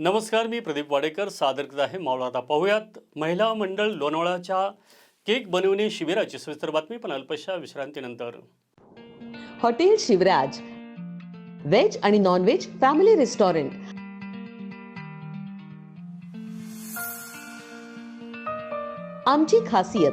नमस्कार मी प्रदीप वाडेकर. सादर करत आहे मावळा. आता पाहूयात महिला मंडळ लोणावळाच्या केक बनवणे शिबिराची सविस्तर बातमी. पण अल्पशा विश्रांतीनंतर. हॉटेल शिवराज. व्हेज आणि नॉन व्हेज फॅमिली रेस्टॉरंट. आमची खासियत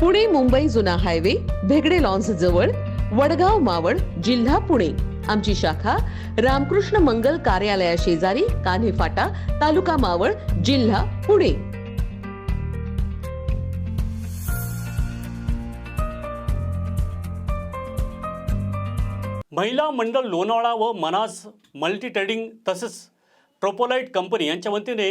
पुणे मुंबई जुना हायवे भेगडे लॉन्स जवळ वडगाव मावळ जिल्हा पुणे. आमची शाखा रामकृष्ण मंगल कार्यालया शेजारी कान्हे फाटा तालुका मावळ जिल्हा पुणे. महिला मंडळ लोणावळा व मनास मल्टी ट्रेडिंग तसेच प्रोपोलाइट कंपनी यांच्या वतीने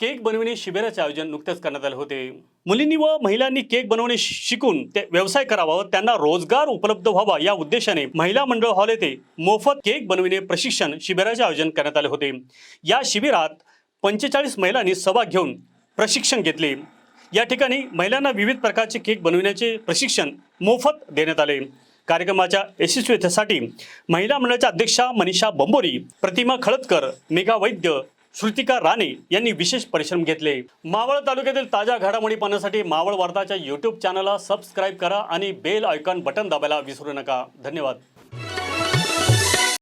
केक बनविणे शिबिराचे आयोजन नुकतेच करण्यात आले होते. मुलींनी व महिलांनी केक बनवणे शिकून ते व्यवसाय करावा व त्यांना रोजगार उपलब्ध व्हावा या उद्देशाने महिला मंडळ हॉल येथे मोफत केक बनविणे प्रशिक्षण शिबिराचे आयोजन करण्यात आले होते. या शिबिरात पंचेचाळीस महिलांनी सहभाग घेऊन प्रशिक्षण घेतले. या ठिकाणी महिलांना विविध प्रकारचे केक बनविण्याचे प्रशिक्षण मोफत देण्यात आले. कार्यक्रमाच्या यशस्वीतेसाठी महिला मंडळाच्या अध्यक्षा मनीषा बंबोरी प्रतिमा खळदकर मेघा वैद्य श्रुतिका राणे यांनी विशेष परिश्रम घेतले. मावळ तालुक्यातील ताज्या घडामोडी पाहण्यासाठी मावळ वार्ताच्या यूट्यूब चॅनलला सबस्क्राईब करा आणि बेल आयकॉन बटन दाबायला विसरू नका. धन्यवाद.